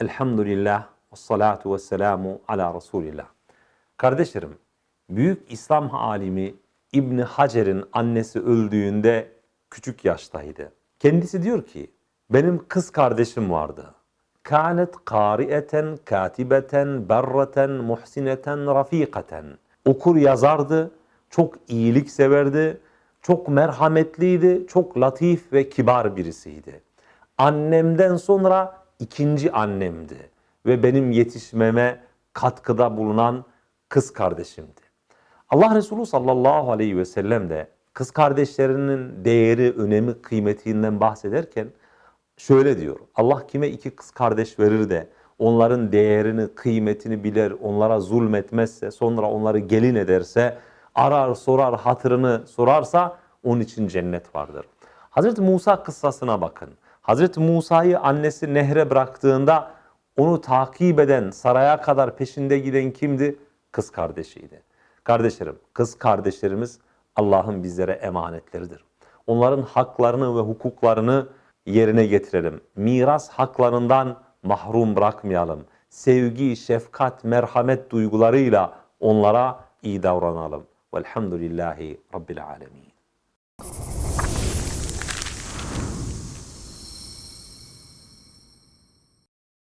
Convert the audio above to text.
Elhamdülillah ve salatu ve selamu ala Resulillah. Kardeşlerim, büyük İslam alimi İbni Hacer'in annesi öldüğünde küçük yaştaydı. Kendisi diyor ki, benim kız kardeşim vardı. Kânet kârieten, katibeten, berreten, muhsineten, rafikaten. Okur yazardı, çok iyilik severdi, çok merhametliydi, çok latif ve kibar birisiydi. Annemden sonra ikinci annemdi ve benim yetişmeme katkıda bulunan kız kardeşimdi. Allah Resulü sallallahu aleyhi ve sellem de kız kardeşlerinin değeri, önemi, kıymetinden bahsederken şöyle diyor. Allah kime iki kız kardeş verir de onların değerini, kıymetini bilir, onlara zulmetmezse, sonra onları gelin ederse, arar, sorar, hatırını sorarsa onun için cennet vardır. Hazreti Musa kıssasına bakın. Hazreti Musa'yı annesi nehre bıraktığında onu takip eden, saraya kadar peşinde giden kimdi? Kız kardeşiydi. Kardeşlerim, kız kardeşlerimiz Allah'ın bizlere emanetleridir. Onların haklarını ve hukuklarını yerine getirelim. Miras haklarından mahrum bırakmayalım. Sevgi, şefkat, merhamet duygularıyla onlara iyi davranalım. Velhamdülillahi Rabbil alemin.